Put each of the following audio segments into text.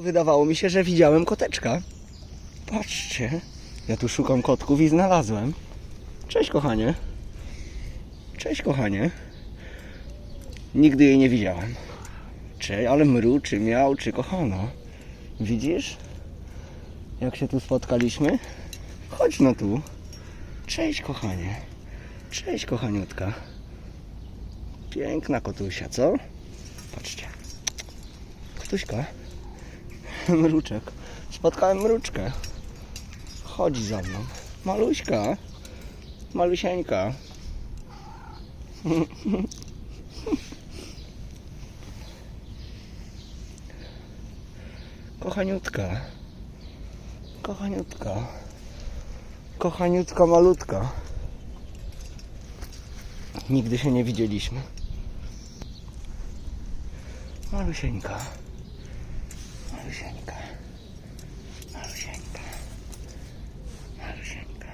Wydawało mi się, że widziałem koteczka. Patrzcie, ja tu szukam kotków i znalazłem. Cześć kochanie. Cześć kochanie. Nigdy jej nie widziałem. Cześć, ale mruczy, miał, czy kochana. Widzisz? Jak się tu spotkaliśmy? Chodź no tu. Cześć kochanie. Cześć kochaniutka. Piękna kotusia, co? Patrzcie. Kotuśka. Mruczek. Spotkałem mruczkę. Chodzi za mną. Maluśka. Malusieńka. Kochaniutka. Kochaniutka. Kochaniutka malutka. Nigdy się nie widzieliśmy. Malusieńka. Malusieńka. Malusieńka. Malusieńka.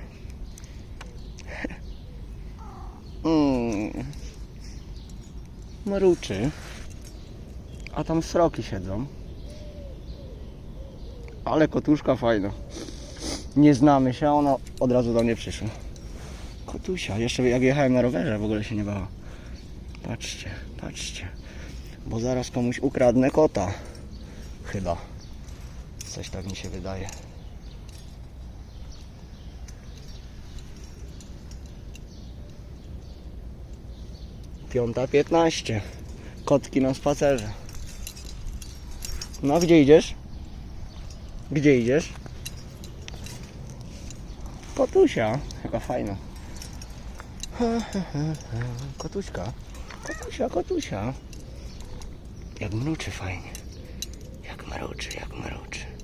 Mm. Mruczy. A tam sroki siedzą. Ale kotuszka fajna. Nie znamy się, a ona od razu do mnie przyszła. Kotusia, jeszcze jak jechałem na rowerze w ogóle się nie bała. Patrzcie, patrzcie. Bo zaraz komuś ukradnę kota. Chyba. Coś tak mi się wydaje. Piąta piętnaście. Kotki na spacerze. No, gdzie idziesz? Gdzie idziesz? Kotusia. Jaka fajna. Kotuśka. Kotusia, kotusia. Jak mruczy fajnie. Jak mruczy, jak mruczy.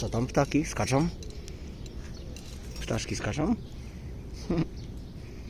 Co tam ptaki? Skaczą? Ptaszki skaczą?